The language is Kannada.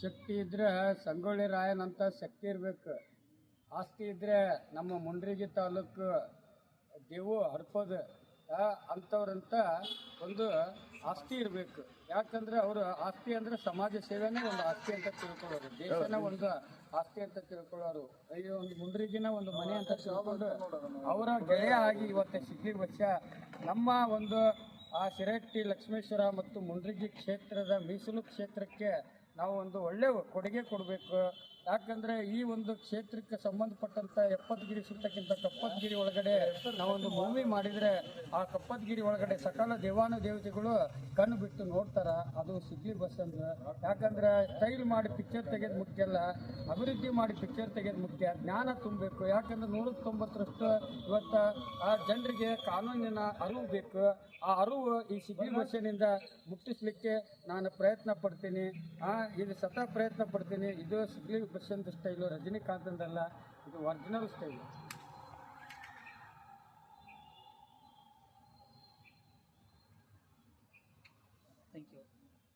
ಶಕ್ತಿ ಇದ್ರೆ ಸಂಗೊಳ್ಳಿ ರಾಯನಂತ ಶಕ್ತಿ ಇರ್ಬೇಕು. ಆಸ್ತಿ ಇದ್ರೆ ನಮ್ಮ ಮುಂಡ್ರಿಗಿ ತಾಲೂಕು ದೇವು ಹಡ್ಪೋದು ಅಂತವ್ರಂತ ಒಂದು ಆಸ್ತಿ ಇರಬೇಕು. ಯಾಕಂದ್ರೆ ಅವರು ಆಸ್ತಿ ಅಂದ್ರೆ ಸಮಾಜ ಸೇವೆನೇ ಒಂದು ಆಸ್ತಿ ಅಂತ ತಿಳ್ಕೊಳ್ಳೋರು. ದೇಶನ ಒಂದು ಆಸ್ತಿ ಅಂತ ತಿಳ್ಕೊಳ್ಳೋರು. ಈ ಒಂದು ಮುಂಡ್ರಿಗಿನ ಒಂದು ಮನೆ ಅಂತ ತಿಳ್ಕೊಂಡು ಅವರ ಗೆಳೆಯ ಆಗಿ ಇವತ್ತು ಸಿಗ್ಲಿ ವರ್ಷ ನಮ್ಮ ಒಂದು ಆ ಶಿರಟ್ಟಿ ಲಕ್ಷ್ಮೇಶ್ವರ ಮತ್ತು ಮುಂಡ್ರಿಗಿ ಕ್ಷೇತ್ರದ ಮೀಸಲು ಕ್ಷೇತ್ರಕ್ಕೆ ನಾವು ಒಂದು ಒಳ್ಳೆ ಕೊಡುಗೆ ಕೊಡಬೇಕು. ಯಾಕಂದ್ರೆ ಈ ಒಂದು ಕ್ಷೇತ್ರಕ್ಕೆ ಸಂಬಂಧಪಟ್ಟಂತ ಎಪ್ಪತ್ಗಿರಿ ಸುತ್ತಕ್ಕಿಂತ ಕಪ್ಪತ್ಗಿರಿ ಒಳಗಡೆ ನಾವೊಂದು ಭೂಮಿ ಮಾಡಿದ್ರೆ ಆ ಕಪ್ಪತ್ಗಿರಿ ಒಳಗಡೆ ಸಕಲ ದೇವಾನು ದೇವತೆಗಳು ಕಣ್ಣು ಬಿಟ್ಟು ನೋಡ್ತಾರ. ಅದು ಸಿಗ್ಲಿ ಬಸ್ ಅಂದ್ರೆ. ಯಾಕಂದ್ರೆ ಸ್ಟೈಲ್ ಮಾಡಿ ಪಿಕ್ಚರ್ ತೆಗೆದು ಮುಖ್ಯ ಅಲ್ಲ. ಅಭಿವೃದ್ಧಿ ಮಾಡಿ ಪಿಕ್ಚರ್ ತೆಗೆದು ಮುಖ್ಯ. ಜ್ಞಾನ ತುಂಬಬೇಕು. ಯಾಕಂದ್ರೆ ನೂರ ತೊಂಬತ್ತರಷ್ಟು ಇವತ್ತ ಆ ಜನರಿಗೆ ಕಾನೂನಿನ ಅರಿವು ಬೇಕು. ಆ ಅರಿವು ಈ ಸಿಗ್ಲಿ ಬಸ್ಸಿನಿಂದ ಮುಟ್ಟಿಸ್ಲಿಕ್ಕೆ ನಾನು ಪ್ರಯತ್ನ ಪಡ್ತೀನಿ. ಆ ಇದು ಸತತ ಪ್ರಯತ್ನ ಪಡ್ತೀನಿ. ಇದು ಸಿಗ್ಲಿ ಬಸ್ಸಂದು ಸ್ಟೈಲು ರಜನಿಕಾಂತಂದಲ್ಲ ಇದು ಒರಿಜಿನಲ್ ಸ್ಟೈಲು ಥ್ಯಾಂಕ್ ಯು